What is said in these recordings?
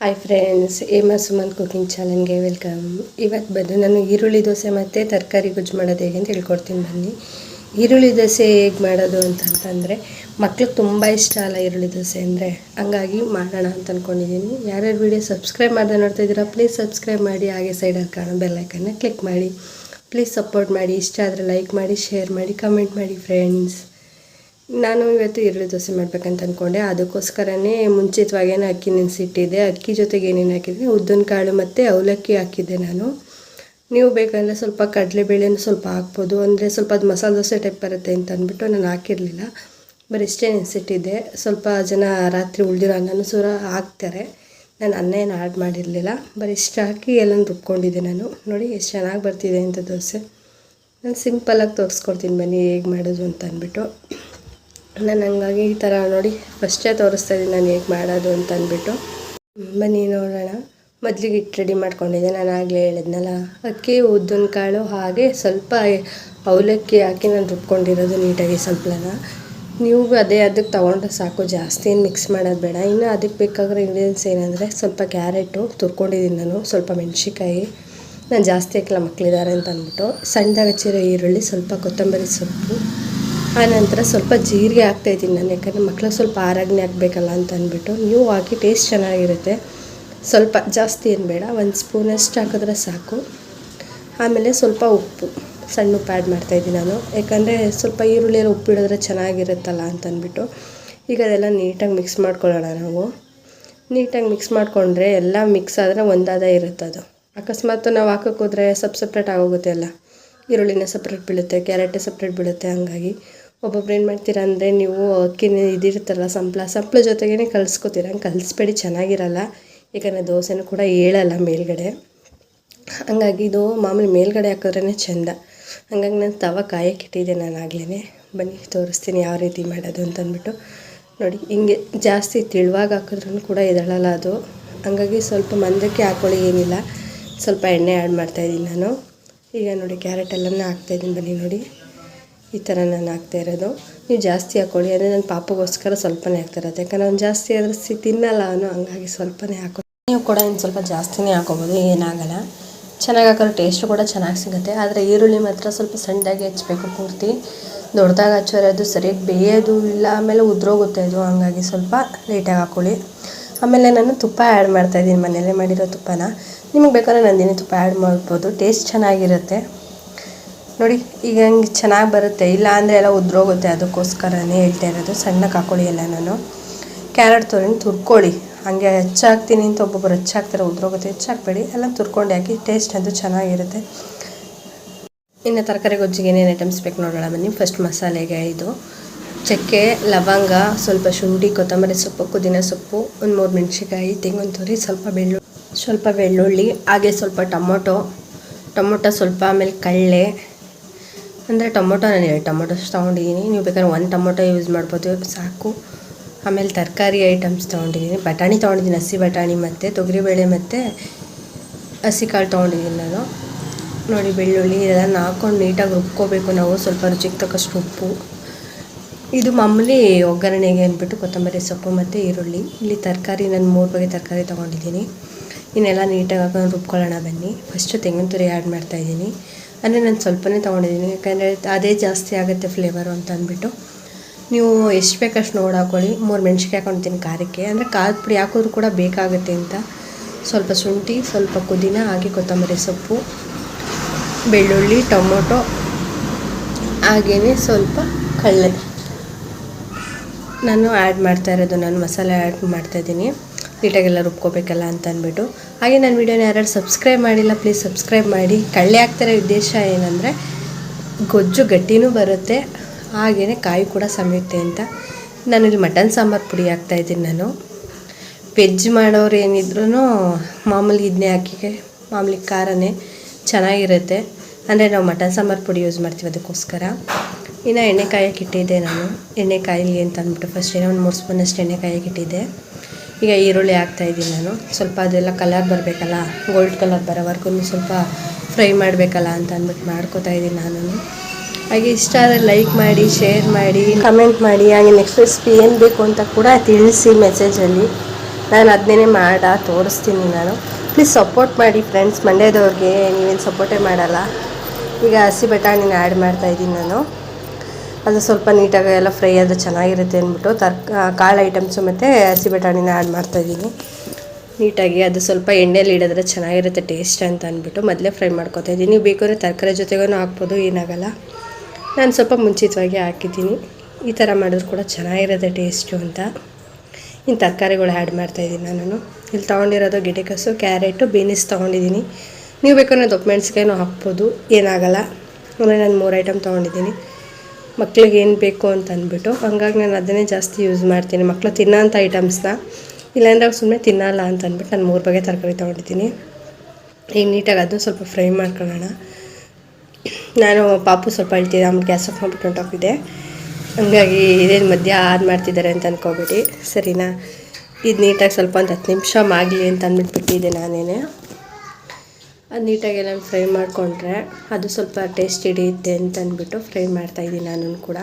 Hi friends ಏಮ Suman cooking ಚಾನಲ್ಗೆ welcome ಇವತ್ತು ಬಂದು ನಾನು ಈರುಳ್ಳಿ ದೋಸೆ ಮತ್ತು ತರಕಾರಿ ಗೊಜ್ಜು ಮಾಡೋದು ಹೇಗೆ ಅಂತ ಹೇಳ್ಕೊಡ್ತೀನಿ ಬನ್ನಿ. ಈರುಳ್ಳಿ ದೋಸೆ ಹೇಗೆ ಮಾಡೋದು ಅಂತಂತಂದರೆ ಮಕ್ಳಿಗೆ ತುಂಬ ಇಷ್ಟ ಅಲ್ಲ ಈರುಳ್ಳಿ ದೋಸೆ ಅಂದರೆ. ಹಂಗಾಗಿ ಮಾಡೋಣ ಅಂತ ಅಂದ್ಕೊಂಡಿದ್ದೀನಿ ಯಾರ್ಯಾರು ವಿಡಿಯೋ ಸಬ್ಸ್ಕ್ರೈಬ್ ಮಾಡ್ದೆ ನೋಡ್ತಾ ಇದ್ದೀರಾ ಪ್ಲೀಸ್ ಸಬ್ಸ್ಕ್ರೈಬ್ ಮಾಡಿ. ಹಾಗೆ ಸೈಡಲ್ಲಿ ಕಾಣೋ ಬೆಲ್ಲೈಕನ್ನ ಕ್ಲಿಕ್ ಮಾಡಿ. ಪ್ಲೀಸ್ ಸಪೋರ್ಟ್ ಮಾಡಿ. ಇಷ್ಟ ಆದರೆ ಲೈಕ್ ಮಾಡಿ ಶೇರ್ ಮಾಡಿ ಕಮೆಂಟ್ ಮಾಡಿ ಫ್ರೆಂಡ್ಸ್ ನಾನು ಇವತ್ತು ಈರುಳ್ಳಿ ದೋಸೆ ಮಾಡ್ಬೇಕಂತ ಅಂದ್ಕೊಂಡೆ ಅದಕ್ಕೋಸ್ಕರನೇ ಮುಂಚಿತವಾಗೇನೆ ಅಕ್ಕಿ ನೆನೆಸಿಟ್ಟಿದ್ದೆ. ಅಕ್ಕಿ ಜೊತೆಗೆ ಏನೇನು ಹಾಕಿದ್ದೆ ಉದ್ದಿನ ಕಾಳು ಮತ್ತು ಅವಲಕ್ಕಿ ಹಾಕಿದ್ದೆ ನಾನು. ನೀವು ಬೇಕಂದರೆ ಸ್ವಲ್ಪ ಕಡಲೆಬೇಳೆನೂ ಸ್ವಲ್ಪ ಹಾಕ್ಬೋದು. ಅಂದರೆ ಸ್ವಲ್ಪ ಅದು ಮಸಾಲೆ ದೋಸೆ ಟೈಪ್ ಬರುತ್ತೆ ಅಂತ ಅಂದ್ಬಿಟ್ಟು ನಾನು ಹಾಕಿರಲಿಲ್ಲ. ಬರೀ ಇಷ್ಟೇ ನೆನೆಸಿಟ್ಟಿದ್ದೆ. ಸ್ವಲ್ಪ ಜನ ರಾತ್ರಿ ಉಳಿದಿರೋ ಅನ್ನನೂ ಸೂರ ಹಾಕ್ತಾರೆ. ನಾನು ಅನ್ನ ಏನು ಆ್ಯಡ್ ಮಾಡಿರಲಿಲ್ಲ. ಬರೀ ಇಷ್ಟು ಹಾಕಿ ಎಲ್ಲನೂ ರುಬ್ಕೊಂಡಿದ್ದೆ ನಾನು. ನೋಡಿ ಎಷ್ಟು ಚೆನ್ನಾಗಿ ಬರ್ತಿದೆ ಅಂತ ದೋಸೆ. ನಾನು ಸಿಂಪಲಾಗಿ ತೋರಿಸ್ಕೊಡ್ತೀನಿ ಬನ್ನಿ ಹೇಗೆ ಮಾಡೋದು ಅಂತ ಅಂದ್ಬಿಟ್ಟು. ನಾನು ಹಂಗಾಗಿ ಈ ಥರ ನೋಡಿ ಫಸ್ಟೇ ತೋರಿಸ್ತಾ ಇದ್ದೀನಿ ನಾನು ಹೇಗೆ ಮಾಡೋದು ಅಂತ ಅಂದ್ಬಿಟ್ಟು. ಬನ್ನಿ ನೋಡೋಣ. ಮೊದಲಿಗೆ ಹಿಟ್ಟು ರೆಡಿ ಮಾಡ್ಕೊಂಡಿದ್ದೆ, ನಾನು ಆಗಲೇ ಹೇಳಿದ್ನಲ್ಲ. ಅಕ್ಕಿ, ಉದ್ದಿನ ಕಾಳು ಹಾಗೆ ಸ್ವಲ್ಪ ಅವಲಕ್ಕಿ ಹಾಕಿ ನಾನು ರುಬ್ಕೊಂಡಿರೋದು ನೀಟಾಗಿ ಸ್ವಲ್ಪನ ನೀವು ಅದೇ ಅದಕ್ಕೆ ತೊಗೊಂಡ್ರೆ ಸಾಕು, ಜಾಸ್ತಿ ಏನು ಮಿಕ್ಸ್ ಮಾಡೋದು ಬೇಡ. ಇನ್ನು ಅದಕ್ಕೆ ಬೇಕಾಗಿರೋ ಇಂಗ್ರೀಡಿಯೆಂಟ್ಸ್ ಏನಂದರೆ ಸ್ವಲ್ಪ ಕ್ಯಾರೆಟು, ತುರ್ಕೊಂಡಿದ್ದೀನಿ ನಾನು ಸ್ವಲ್ಪ ಮೆಣಸಿಕಾಯಿ ನಾನು ಜಾಸ್ತಿ ಹಾಕಿಲ್ಲ ಮಕ್ಕಳಿದ್ದಾರೆ ಅಂತ ಅಂದ್ಬಿಟ್ಟು. ಸಣ್ಣದಾಗಿ ಹಚ್ಚಿರೋ ಈರುಳ್ಳಿ, ಸ್ವಲ್ಪ ಕೊತ್ತಂಬರಿ ಸೊಪ್ಪು. ಆನಂತರ ಸ್ವಲ್ಪ ಜೀರಿಗೆ ಹಾಕ್ತಾಯಿದ್ದೀನಿ ನಾನು, ಯಾಕಂದರೆ ಮಕ್ಳಿಗೆ ಸ್ವಲ್ಪ ಆರಾಗ್ನೆ ಹಾಕಬೇಕಲ್ಲ ಅಂತ ಅಂದ್ಬಿಟ್ಟು. ನೀವು ಹಾಕಿ ಟೇಸ್ಟ್ ಚೆನ್ನಾಗಿರುತ್ತೆ. ಸ್ವಲ್ಪ ಜಾಸ್ತಿ ಏನು ಬೇಡ, ಒಂದು ಸ್ಪೂನಷ್ಟು ಹಾಕಿದ್ರೆ ಸಾಕು. ಆಮೇಲೆ ಸ್ವಲ್ಪ ಉಪ್ಪು ಸಣ್ಣ ಉಪ್ಪು ಆ್ಯಡ್ ಮಾಡ್ತಾಯಿದ್ದೀನಿ ನಾನು. ಯಾಕಂದರೆ ಸ್ವಲ್ಪ ಈರುಳ್ಳಿಯಲ್ಲಿ ಉಪ್ಪು ಇಡಿದ್ರೆ ಚೆನ್ನಾಗಿರುತ್ತಲ್ಲ ಅಂತ ಅಂದ್ಬಿಟ್ಟು. ಈಗ ಅದೆಲ್ಲ ನೀಟಾಗಿ ಮಿಕ್ಸ್ ಮಾಡ್ಕೊಳ್ಳೋಣ ನಾವು. ನೀಟಾಗಿ ಮಿಕ್ಸ್ ಮಾಡಿಕೊಂಡ್ರೆ ಎಲ್ಲ ಮಿಕ್ಸ್ ಆದರೆ ಒಂದಾದ ಇರುತ್ತೆ ಅದು. ಅಕಸ್ಮಾತ್ ನಾವು ಹಾಕೋಕೆ ಹೋದರೆ ಸಪ್ ಸಪ್ರೇಟ್ ಆಗೋಗುತ್ತೆ ಅಲ್ಲ. ಈರುಳ್ಳಿನ ಸಪ್ರೇಟ್ ಬೀಳುತ್ತೆ, ಕ್ಯಾರೆಟೇ ಸಪ್ರೇಟ್ ಬೀಳುತ್ತೆ, ಹಂಗಾಗಿ. ಒಬ್ಬೊಬ್ರು ಏನು ಮಾಡ್ತೀರ ಅಂದರೆ ನೀವು ಅಕ್ಕಿನ ಇದಿರುತ್ತಲ್ಲ ಸಂಪ್ಳ ಸಂಪ್ಳ ಜೊತೆಗೇ ಕಲಿಸ್ಕೋತೀರ, ಹಂಗೆ ಕಲಿಸ್ಬೇಡಿ, ಚೆನ್ನಾಗಿರಲ್ಲ. ಯಾಕಂದರೆ ದೋಸೆನೂ ಕೂಡ ಏಳಲ್ಲ ಮೇಲ್ಗಡೆ. ಹಂಗಾಗಿ ಇದು ಮಾಮೂಲಿ ಮೇಲ್ಗಡೆ ಹಾಕಿದ್ರೇ ಚೆಂದ. ಹಂಗಾಗಿ ನಾನು ತವ ಕಾಯಕ್ಕೆ ಇಟ್ಟಿದ್ದೆ ನಾನು ಆಗ್ಲೇ ಬನ್ನಿ, ತೋರಿಸ್ತೀನಿ ಯಾವ ರೀತಿ ಮಾಡೋದು ಅಂತಂದ್ಬಿಟ್ಟು. ನೋಡಿ, ಹಿಂಗೆ ಜಾಸ್ತಿ ತಿಳುವಾಗಿ ಹಾಕಿದ್ರೂ ಕೂಡ ಎದಳಲ್ಲ ಅದು. ಹಂಗಾಗಿ ಸ್ವಲ್ಪ ಮಂದಕ್ಕೆ ಹಾಕೊಳ್ಳಿ, ಏನಿಲ್ಲ. ಸ್ವಲ್ಪ ಎಣ್ಣೆ ಆ್ಯಡ್ ಮಾಡ್ತಾಯಿದ್ದೀನಿ ನಾನು. ಈಗ ನೋಡಿ, ಕ್ಯಾರೆಟ್ ಎಲ್ಲನೂ ಹಾಕ್ತಾಯಿದ್ದೀನಿ ಬನ್ನಿ ನೋಡಿ. ಈ ಥರ ನಾನು ಹಾಕ್ತಾ ಇರೋದು. ನೀವು ಜಾಸ್ತಿ ಹಾಕ್ಕೊಳ್ಳಿ ಅಂದರೆ ನನ್ನ ಪಾಪಗೋಸ್ಕರ ಸ್ವಲ್ಪನೇ ಹಾಕ್ತಿರೋದು ಯಾಕಂದ್ರೆ ಅವ್ನು ಜಾಸ್ತಿ ಆದರೆ ಸಿ, ತಿನ್ನಲ್ಲ ಅವನು, ಹಂಗಾಗಿ ಸ್ವಲ್ಪನೇ ಹಾಕೋ. ನೀವು ಕೂಡ ಇನ್ನು ಸ್ವಲ್ಪ ಜಾಸ್ತಿನೇ ಹಾಕೋಬೋದು, ಏನಾಗಲ್ಲ. ಚೆನ್ನಾಗಿ ಹಾಕೋದು ಟೇಸ್ಟು ಕೂಡ ಚೆನ್ನಾಗಿ ಸಿಗುತ್ತೆ. ಆದರೆ ಈರುಳ್ಳಿ ಮಾತ್ರ ಸ್ವಲ್ಪ ಸಣ್ಣದಾಗಿ ಹೆಚ್ಚಬೇಕು ಪೂರ್ತಿ. ದೊಡ್ಡದಾಗಿ ಹಚ್ಚೋರೆ ಅದು ಸರಿಯಾಗಿ ಬೇಯೋದು ಇಲ್ಲ, ಆಮೇಲೆ ಉದ್ರೋಗುತ್ತೆ ಅದು, ಹಂಗಾಗಿ ಸ್ವಲ್ಪ ಲೇಟಾಗಿ ಹಾಕ್ಕೊಳ್ಳಿ ಆಮೇಲೆ ನಾನು ತುಪ್ಪ ಆ್ಯಡ್ ಮಾಡ್ತಾಯಿದ್ದೀನಿ ಮನೆಯಲ್ಲೇ ಮಾಡಿರೋ ತುಪ್ಪನ. ನಿಮಗೆ ಬೇಕಾದ್ರೆ ನಂದಿನಿ ತುಪ್ಪ ಆ್ಯಡ್ ಮಾಡ್ಬೋದು ಟೇಸ್ಟ್ ಚೆನ್ನಾಗಿರುತ್ತೆ. ನೋಡಿ, ಈಗ ಹಂಗೆ ಚೆನ್ನಾಗಿ ಬರುತ್ತೆ? ಇಲ್ಲ ಅಂದರೆ ಎಲ್ಲ ಉದ್ರೋಗುತ್ತೆ. ಅದಕ್ಕೋಸ್ಕರನೇ ಹೇಳ್ತಾ ಇರೋದು ಸಣ್ಣಕ್ಕೆ ಕಾಕೊಳ್ಳಿ ಎಲ್ಲ ನಾನು ಕ್ಯಾರೆಟ್ ತೊಗೊಂಡು ತುರ್ಕೊಳ್ಳಿ. ಹಾಗೆ ಹೆಚ್ಚಾಗ್ತೀನಿ ಅಂತ ಒಬ್ಬೊಬ್ಬರು ಹೆಚ್ಚಾಗ್ತಾರೆ, ಉದ್ರೋಗುತ್ತೆ. ಹೆಚ್ಚಾಕ್ಬೇಡಿ ಎಲ್ಲ ತುರ್ಕೊಂಡು ಹಾಕಿ ಟೇಸ್ಟ್ ಅಂತೂ ಚೆನ್ನಾಗಿರುತ್ತೆ. ಇನ್ನು ತರಕಾರಿ ಗೊಜ್ಜಿಗೆ ಏನೇನು ಐಟಮ್ಸ್ ಬೇಕು ನೋಡೋಣ ಬನ್ನಿ. ಫಸ್ಟ್ ಮಸಾಲೆಗೆ ಇದು. ಚಕ್ಕೆ, ಲವಂಗ, ಸ್ವಲ್ಪ ಶುಂಠಿ, ಕೊತ್ತಂಬರಿ ಸೊಪ್ಪು, ಪುದೀನ ಸೊಪ್ಪು, ಒಂದು ಮೂರು ಮೆಣಸಿಕಾಯಿ ತೆಂಗಿನ ತುರಿ, ಸ್ವಲ್ಪ ಬೆಳ್ಳುಳ್ಳಿ ಸ್ವಲ್ಪ ಬೆಳ್ಳುಳ್ಳಿ, ಹಾಗೆ ಸ್ವಲ್ಪ ಟೊಮೊಟೊ. ಟೊಮೊಟೊ ಸ್ವಲ್ಪ ಆಮೇಲೆ ಕಳ್ಳೆ ಅಂದರೆ ಟೊಮೊಟೊ ನಾನು ಎರಡು ಟೊಮೊಟೊಸ್ ತೊಗೊಂಡಿದ್ದೀನಿ ನೀವು ಬೇಕಾದ್ರೆ ಒಂದು ಟೊಮೊಟೊ ಯೂಸ್ ಮಾಡ್ಬೋದು. ಸಾಕು. ಆಮೇಲೆ ತರಕಾರಿ ಐಟಮ್ಸ್ ತೊಗೊಂಡಿದ್ದೀನಿ ಬಟಾಣಿ ತೊಗೊಂಡಿದ್ದೀನಿ ಹಸಿ ಬಟಾಣಿ ಮತ್ತು ತೊಗರಿಬೇಳೆ ಮತ್ತು ಹಸಿ ಕಾಳು ತೊಗೊಂಡಿದ್ದೀನಿ ನಾನು. ನೋಡಿ ಬೆಳ್ಳುಳ್ಳಿ ಇದೆಲ್ಲ ಹಾಕ್ಕೊಂಡು ನೀಟಾಗಿ ರುಬ್ಕೋಬೇಕು ನಾವು. ಸ್ವಲ್ಪ ರುಚಿಗೆ ತಕ್ಕಷ್ಟು ಉಪ್ಪು. ಇದು ಮಾಮೂಲಿ ಒಗ್ಗರಣೆಗೆ ಅಂದ್ಬಿಟ್ಟು ಕೊತ್ತಂಬರಿ ಸೊಪ್ಪು ಮತ್ತು ಈರುಳ್ಳಿ. ಇಲ್ಲಿ ತರಕಾರಿ ನಾನು ಮೂರು ಬಗೆ ತರಕಾರಿ ತೊಗೊಂಡಿದ್ದೀನಿ ಇನ್ನೆಲ್ಲ ನೀಟಾಗಿ ಹಾಕೊಂಡು ರುಬ್ಕೊಳ್ಳೋಣ ಬನ್ನಿ. ಫಸ್ಟು ತೆಂಗಿನ ತುರಿ ಆ್ಯಡ್ ಮಾಡ್ತಾಯಿದ್ದೀನಿ ಅಂದರೆ ನಾನು ಸ್ವಲ್ಪನೇ ತೊಗೊಂಡಿದ್ದೀನಿ ಯಾಕೆಂದರೆ ಅದೇ ಜಾಸ್ತಿ ಆಗುತ್ತೆ ಫ್ಲೇವರು ಅಂತ ಅಂದ್ಬಿಟ್ಟು. ನೀವು ಎಷ್ಟು ಬೇಕಷ್ಟು ನೋಡಿ ಹಾಕ್ಕೊಳ್ಳಿ ಮೂರು ಮೆಣಸಿಕಾಯಿ ಹಾಕೊಂಡಿದ್ದೀನಿ ಖಾರಕ್ಕೆ. ಅಂದರೆ ಖಾರದ ಪುಡಿ ಹಾಕೋದು ಕೂಡ ಬೇಕಾಗುತ್ತೆ ಅಂತ. ಸ್ವಲ್ಪ ಶುಂಠಿ, ಸ್ವಲ್ಪ ಪುದೀನ, ಹಾಗೆ ಕೊತ್ತಂಬರಿ ಸೊಪ್ಪು, ಬೆಳ್ಳುಳ್ಳಿ, ಟೊಮೊಟೊ ಹಾಗೆಯೇ ಸ್ವಲ್ಪ ಕಳ್ಳೆ. ನಾನು ಆ್ಯಡ್ ಮಾಡ್ತಾ ಇರೋದು, ನಾನು ಮಸಾಲೆ ಆ್ಯಡ್ ಮಾಡ್ತಾಯಿದ್ದೀನಿ ನೀಟಾಗೆಲ್ಲ ರುಬ್ಕೋಬೇಕಲ್ಲ ಅಂತ ಅಂದ್ಬಿಟ್ಟು. ಹಾಗೆ ನನ್ನ ವೀಡಿಯೋನ ಯಾರು ಸಬ್ಸ್ಕ್ರೈಬ್ ಮಾಡಿಲ್ಲ ಪ್ಲೀಸ್ ಸಬ್ಸ್ಕ್ರೈಬ್ ಮಾಡಿ. ಕಳ್ಳೆ ಹಾಕ್ತಿರೋ ಉದ್ದೇಶ ಏನಂದರೆ, ಗೊಜ್ಜು ಗಟ್ಟಿನೂ ಬರುತ್ತೆ ಹಾಗೆಯೇ ಕಾಯಿ ಕೂಡ ಸಮಯುತ್ತೆ ಅಂತ. ನಾನು ಇಲ್ಲಿ ಮಟನ್ ಸಾಂಬಾರು ಪುಡಿ ಹಾಕ್ತಾ ಇದ್ದೀನಿ ನಾನು. ವೆಜ್ ಮಾಡೋರು ಏನಿದ್ರು ಮಾಮೂಲಿ ಇದನ್ನೇ ಹಾಕಿ ಮಾಮೂಲಿ ಖಾರನೇ ಚೆನ್ನಾಗಿರುತ್ತೆ. ಅಂದರೆ ನಾವು ಮಟನ್ ಸಾಂಬಾರು ಪುಡಿ ಯೂಸ್ ಮಾಡ್ತೀವಿ ಅದಕ್ಕೋಸ್ಕರ. ಇನ್ನು ಎಣ್ಣೆ ಕಾಯಕ್ಕೆ ನಾನು. ಎಣ್ಣೆ ಕಾಯಿಲಿ ಅಂತ ಅಂದ್ಬಿಟ್ಟು ಫಸ್ಟ್ ಏನೋ ಒಂದು ಮೂರು ಸ್ಪೂನಷ್ಟು ಎಣ್ಣೆ ಕಾಯಕ್ಕೆ ಈಗ ಈರುಳ್ಳಿ ಹಾಕ್ತಾಯಿದ್ದೀನಿ ನಾನು. ಸ್ವಲ್ಪ ಅದೆಲ್ಲ ಕಲರ್ ಬರಬೇಕಲ್ಲ ಗೋಲ್ಡ್ ಕಲರ್ ಬರೋವರೆಗೂ ಸ್ವಲ್ಪ ಫ್ರೈ ಮಾಡಬೇಕಲ್ಲ ಅಂತ ಅಂದ್ಬಿಟ್ಟು ಮಾಡ್ಕೋತಾ ಇದ್ದೀನಿ ನಾನು ಹಾಗೆ ಇಷ್ಟ ಆದರೆ ಲೈಕ್ ಮಾಡಿ ಶೇರ್ ಮಾಡಿ ಕಮೆಂಟ್ ಮಾಡಿ. ಹಾಗೆ ನೆಕ್ಸ್ಟ್ ರೆಸಿಪಿ ಏನು ಬೇಕು ಅಂತ ಕೂಡ ತಿಳಿಸಿ ಮೆಸೇಜಲ್ಲಿ ನಾನು ಅದನ್ನೇ ಮಾಡ, ತೋರಿಸ್ತೀನಿ ನಾನು. ಪ್ಲೀಸ್ ಸಪೋರ್ಟ್ ಮಾಡಿ ಫ್ರೆಂಡ್ಸ್ ಮಂಡ್ಯದವ್ರಿಗೆ ನೀವೇನು ಸಪೋರ್ಟೇ ಮಾಡಲ್ಲ. ಈಗ ಹಸಿ ಬಟಾಣಿನ ಆ್ಯಡ್ ಮಾಡ್ತಾಯಿದ್ದೀನಿ ನಾನು. ಅದು ಸ್ವಲ್ಪ ನೀಟಾಗಿ ಎಲ್ಲ ಫ್ರೈ ಆದರೆ ಚೆನ್ನಾಗಿರುತ್ತೆ ಅಂದ್ಬಿಟ್ಟು ತರ್ಕ ಕಾಳು ಐಟಮ್ಸು ಮತ್ತು ಹಸಿ ಬಟಾಣಿನ ಆ್ಯಡ್ ಮಾಡ್ತಾಯಿದ್ದೀನಿ ನೀಟಾಗಿ ಅದು ಸ್ವಲ್ಪ ಎಣ್ಣೆಯಲ್ಲಿ ಇಡಿದ್ರೆ ಚೆನ್ನಾಗಿರುತ್ತೆ ಟೇಸ್ಟ್ ಅಂತ ಅಂದ್ಬಿಟ್ಟು ಮೊದಲೇ ಫ್ರೈ ಮಾಡ್ಕೊತಾ ಇದ್ದೀನಿ. ಬೇಕಾದ್ರೆ ತರಕಾರಿ ಜೊತೆಗೂ ಹಾಕ್ಬೋದು, ಏನಾಗಲ್ಲ. ನಾನು ಸ್ವಲ್ಪ ಮುಂಚಿತವಾಗಿ ಹಾಕಿದ್ದೀನಿ. ಈ ಥರ ಮಾಡಿದ್ರು ಕೂಡ ಚೆನ್ನಾಗಿರುತ್ತೆ ಟೇಸ್ಟು ಅಂತ. ಇನ್ನು ತರಕಾರಿಗಳು ಆ್ಯಡ್ ಮಾಡ್ತಾಯಿದ್ದೀನಿ ನಾನು ಇಲ್ಲಿ ತೊಗೊಂಡಿರೋದು ಗಿಡಕಸು ಕ್ಯಾರೆಟು ಬೀನಿಸ್ ತೊಗೊಂಡಿದ್ದೀನಿ. ನೀವು ಬೇಕಾದ್ರೆ ದೊಪ್ಪ ಮೆಣಸಿಕಾಯಿನೂ ಹಾಕ್ಬೋದು, ಏನಾಗಲ್ಲ. ಅಂದರೆ ನಾನು ಮೂರು ಐಟಮ್ ತೊಗೊಂಡಿದ್ದೀನಿ. ಮಕ್ಳಿಗೆ ಏನು ಬೇಕು ಅಂತ ಅಂದ್ಬಿಟ್ಟು. ಹಂಗಾಗಿ ನಾನು ಅದನ್ನೇ ಜಾಸ್ತಿ ಯೂಸ್ ಮಾಡ್ತೀನಿ. ಮಕ್ಕಳು ತಿನ್ನೋಂಥ ಐಟಮ್ಸ್ನ ಇಲ್ಲಾಂದ್ರೆ ಅವ್ರು ಸುಮ್ಮನೆ ತಿನ್ನಲ್ಲ ಅಂತ ಅಂದ್ಬಿಟ್ಟು ನಾನು ಮೂರು ಬಗೆ ತರಕಾರಿ ತೊಗೊಂಡಿದ್ದೀನಿ. ಈಗ ನೀಟಾಗಿ ಅದನ್ನು ಸ್ವಲ್ಪ ಫ್ರೈ ಮಾಡ್ಕೊಳ್ಳೋಣ. ನಾನು ಪಾಪು ಸ್ವಲ್ಪ ಹೇಳ್ತಿದ್ದೆ ಆಮೇಲೆ ಗ್ಯಾಸ್ ಆಫ್ ಮಾಡ್ಬಿಟ್ಟು ಹೊಂಟೋಗಿದ್ದೆ ಹಂಗಾಗಿ ಇದೇನು ಮಧ್ಯ ಆನ್ ಮಾಡ್ತಿದ್ದಾರೆ ಅಂತ ಅಂದ್ಕೋಬೇಡಿ ಸರಿನಾ? ಇದು ನೀಟಾಗಿ ಸ್ವಲ್ಪ ಒಂದು ಹತ್ತು ನಿಮಿಷ ಆಗಲಿ ಅಂತ ಅಂದ್ಬಿಟ್ಟು ಬಿಟ್ಟಿದ್ದೆ ನಾನೇನೆ. ಅದು ನೀಟಾಗಿ ನಾನು ಫ್ರೈ ಮಾಡಿಕೊಂಡ್ರೆ ಅದು ಸ್ವಲ್ಪ ಟೇಸ್ಟ್ ಹಿಡಿಯುತ್ತೆ ಅಂತ ಅಂದ್ಬಿಟ್ಟು ಫ್ರೈ ಮಾಡ್ತಾಯಿದ್ದೀನಿ ನಾನು ಕೂಡ.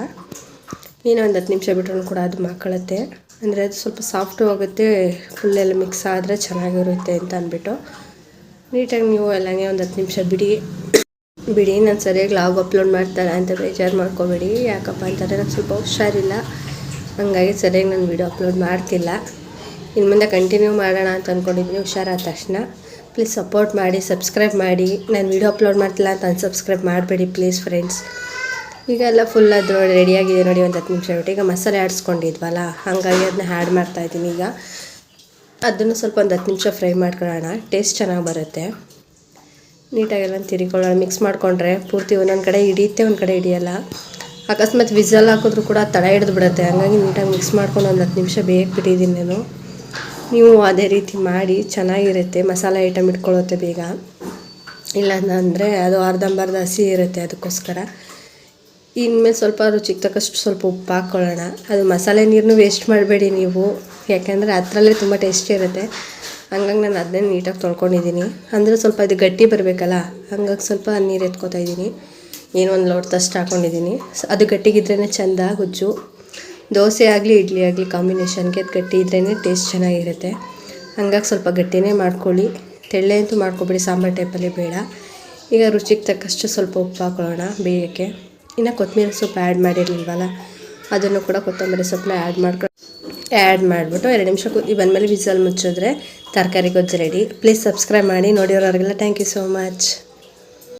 ನೀನು ಒಂದು ಹತ್ತು ನಿಮಿಷ ಬಿಟ್ರೂ ಕೂಡ ಅದು ಮಾಡ್ಕೊಳತ್ತೆ ಅಂದರೆ ಅದು ಸ್ವಲ್ಪ ಸಾಫ್ಟು ಆಗುತ್ತೆ ಫುಲ್ಲೆಲ್ಲ ಮಿಕ್ಸ್ ಆದರೆ ಚೆನ್ನಾಗಿರುತ್ತೆ ಅಂತ ಅಂದ್ಬಿಟ್ಟು ನೀಟಾಗಿ ನೀವು ಎಲ್ಲನೇ ಒಂದು ಹತ್ತು ನಿಮಿಷ ಬಿಡಿ. ಬಿಡಿ, ನಾನು ಸರಿಯಾಗಿ ಲಾಗ್ ಅಪ್ಲೋಡ್ ಮಾಡ್ತಾರೆ ಅಂತ ಬೇಜಾರು ಮಾಡ್ಕೋಬೇಡಿ. ಯಾಕಪ್ಪ ಅಂತಂದರೆ ನಾನು ಸ್ವಲ್ಪ ಹುಷಾರಿಲ್ಲ. ಹಂಗಾಗಿ ಸರಿಯಾಗಿ ನಾನು ವೀಡಿಯೋ ಅಪ್ಲೋಡ್ ಮಾಡ್ತಿಲ್ಲ. ಇನ್ನು ಮುಂದೆ ಕಂಟಿನ್ಯೂ ಮಾಡೋಣ ಅಂತ ಅಂದ್ಕೊಂಡಿದ್ದೀನಿ ಹುಷಾರಾದ ತಕ್ಷಣ. ಪ್ಲೀಸ್ ಸಪೋರ್ಟ್ ಮಾಡಿ ಸಬ್ಸ್ಕ್ರೈಬ್ ಮಾಡಿ. ನಾನು ವೀಡಿಯೋ ಅಪ್ಲೋಡ್ ಮಾಡ್ತಿಲ್ಲ ಅಂತ ಅನ್ಸಬ್ಸ್ಕ್ರೈಬ್ ಮಾಡಬೇಡಿ ಪ್ಲೀಸ್ ಫ್ರೆಂಡ್ಸ್ ಈಗ ಎಲ್ಲ ಫುಲ್ ಅದು ರೆಡಿಯಾಗಿದೆ ನೋಡಿ ಒಂದು ಹತ್ತು ನಿಮಿಷ ಬಿಟ್ಟು. ಈಗ ಮಸಾಲೆ ಆಡಿಸ್ಕೊಂಡಿದ್ವಲ್ಲ, ಹಾಗಾಗಿ ಅದನ್ನ ಆ್ಯಡ್ ಮಾಡ್ತಾಯಿದ್ದೀನಿ ಈಗ. ಅದನ್ನು ಸ್ವಲ್ಪ ಒಂದು ಹತ್ತು ನಿಮಿಷ ಫ್ರೈ ಮಾಡ್ಕೊಳ್ಳೋಣ. ಟೇಸ್ಟ್ ಚೆನ್ನಾಗಿ ಬರುತ್ತೆ. ನೀಟಾಗೆಲ್ಲ ತಿರಿಕೊಳ್ಳೋಣ. ಮಿಕ್ಸ್ ಮಾಡಿಕೊಂಡ್ರೆ ಪೂರ್ತಿ ಒಂದೊಂದು ಕಡೆ ಹಿಡಿಯುತ್ತೆ, ಒಂದು ಕಡೆ ಹಿಡಿಯಲ್ಲ. ಅಕಸ್ಮಾತ್ ವಿಸಲ್ ಹಾಕಿದ್ರು ಕೂಡ ತಡ ಹಿಡಿದು ಬಿಡುತ್ತೆ. ಹಂಗಾಗಿ ನೀಟಾಗಿ ಮಿಕ್ಸ್ ಮಾಡ್ಕೊಂಡು ಒಂದು ಹತ್ತು ನಿಮಿಷ ಬೇಗ ಬಿಟ್ಟಿದ್ದೀನಿ ನಾನು. ನೀವು ಅದೇ ರೀತಿ ಮಾಡಿ, ಚೆನ್ನಾಗಿರುತ್ತೆ, ಮಸಾಲೆ ಐಟಮ್ ಇಟ್ಕೊಳ್ಳುತ್ತೆ ಬೇಗ. ಇಲ್ಲಾಂದರೆ ಅದು ಅರ್ಧಂಬರ್ಧ ಹಸಿ ಇರುತ್ತೆ ಅದಕ್ಕೋಸ್ಕರ. ಇನ್ಮೇಲೆ ಸ್ವಲ್ಪ ರುಚಿಗೆ ತಕ್ಕಷ್ಟು ಸ್ವಲ್ಪ ಉಪ್ಪು ಹಾಕ್ಕೊಳ್ಳೋಣ ಅದು ಮಸಾಲೆ ನೀರನ್ನು ವೇಸ್ಟ್ ಮಾಡಬೇಡಿ ನೀವು. ಯಾಕೆಂದರೆ ಅದರಲ್ಲೇ ತುಂಬ ಟೇಸ್ಟಿ ಇರುತ್ತೆ. ಹಂಗಾಗಿ ನಾನು ಅದನ್ನೇ ನೀಟಾಗಿ ತೊಳ್ಕೊಂಡಿದ್ದೀನಿ. ಅಂದರೆ ಸ್ವಲ್ಪ ಇದು ಗಟ್ಟಿ ಬರಬೇಕಲ್ಲ, ಹಂಗಾಗಿ ಸ್ವಲ್ಪ ನೀರು ಎತ್ಕೋತಾ ಇದ್ದೀನಿ. ಏನೋ ಒಂದು ಲೋಟದಷ್ಟು ಹಾಕ್ಕೊಂಡಿದ್ದೀನಿ ಅದು ಗಟ್ಟಿಗಿದ್ರೇ ಚೆಂದ ಗುಜ್ಜು ದೋಸೆ ಆಗಲಿ, ಇಡ್ಲಿ ಆಗಲಿ ಕಾಂಬಿನೇಷನ್ಗೆ ಅದು ಗಟ್ಟಿ ಇದ್ರೇ ಟೇಸ್ಟ್ ಚೆನ್ನಾಗಿರುತ್ತೆ. ಹಂಗಾಗಿ ಸ್ವಲ್ಪ ಗಟ್ಟಿನೇ ಮಾಡ್ಕೊಳ್ಳಿ. ತೆಳ್ಳೆ ಅಂತೂ ಮಾಡ್ಕೊಬೇಡಿ, ಸಾಂಬಾರು ಟೈಪಲ್ಲಿ ಬೇಡ. ಈಗ ರುಚಿಗೆ ತಕ್ಕಷ್ಟು ಸ್ವಲ್ಪ ಉಪ್ಪು ಹಾಕೊಳ್ಳೋಣ ಬೇಯಕ್ಕೆ. ಇನ್ನು ಕೊತ್ತಂಬರಿ ಸೊಪ್ಪು ಆ್ಯಡ್ ಮಾಡಿರಲಿಲ್ವಲ್ಲ, ಅದನ್ನು ಕೂಡ ಕೊತ್ತಂಬರಿ ಸೊಪ್ಪನ್ನ ಆ್ಯಡ್ ಮಾಡ್ಕೊ ಆ್ಯಡ್ ಮಾಡಿಬಿಟ್ಟು ಎರಡು ನಿಮಿಷ ಕುದಿ ಬಂದಮೇಲೆ ವಿಸಲ್ ಮುಚ್ಚಿದ್ರೆ ತರಕಾರಿ ಗೊಜ್ಜು ರೆಡಿ ಪ್ಲೀಸ್ ಸಬ್ಸ್ಕ್ರೈಬ್ ಮಾಡಿ, ನೋಡಿರೋರಿಗೆಲ್ಲ ಥ್ಯಾಂಕ್ ಯು ಸೋ ಮಚ್